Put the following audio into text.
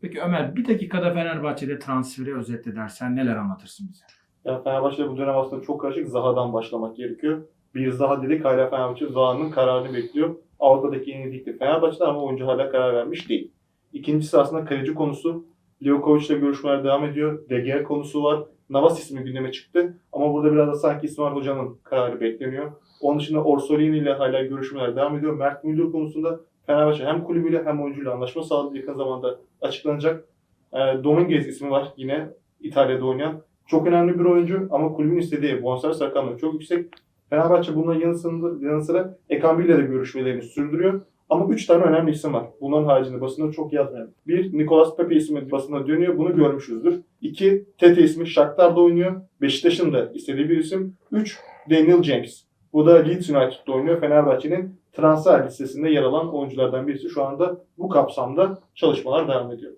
Peki Ömer bir dakikada Fenerbahçe'de transferi özetle dersen neler anlatırsın bize? Yani Fenerbahçe'de bu dönem aslında çok karışık. Zaha'dan başlamak gerekiyor. Bir Zaha dedik hala Fenerbahçe Zaha'nın kararını bekliyor. Avrupa'daki yeni ligde Fenerbahçe'de ama oyuncu hala karar vermiş değil. İkincisi aslında kaleci konusu. Livakovic ile görüşmeler devam ediyor. Gea konusu var. Navas ismi gündeme çıktı. Ama burada biraz da sanki İsmail Hoca'nın kararı bekleniyor. Onun dışında Orsolini ile hala görüşmeler devam ediyor. Mert Müldür konusunda Fenerbahçe hem kulübüyle hem oyuncuyla anlaşma sağladı. Yakın zamanda açıklanacak. E, Dominguez ismi var yine İtalya'da oynayan. Çok önemli bir oyuncu ama kulübün istediği bonservis rakamları çok yüksek. Fenerbahçe bunun yanı sıra, yanı sıra Ekambi de görüşmelerini sürdürüyor. Ama 3 tane önemli isim var. Bunların haricinde basında çok yazmıyor. Bir, Nicolas Pepe ismi basında dönüyor. Bunu görmüşüzdür. İki, Tete ismi Shakhtar'da oynuyor. Beşiktaş'ın da istediği bir isim. Üç, Daniel James. Bu da Leeds United'da oynuyor. Fenerbahçe'nin transfer listesinde yer alan oyunculardan birisi. Şu anda bu kapsamda çalışmalar devam ediyor.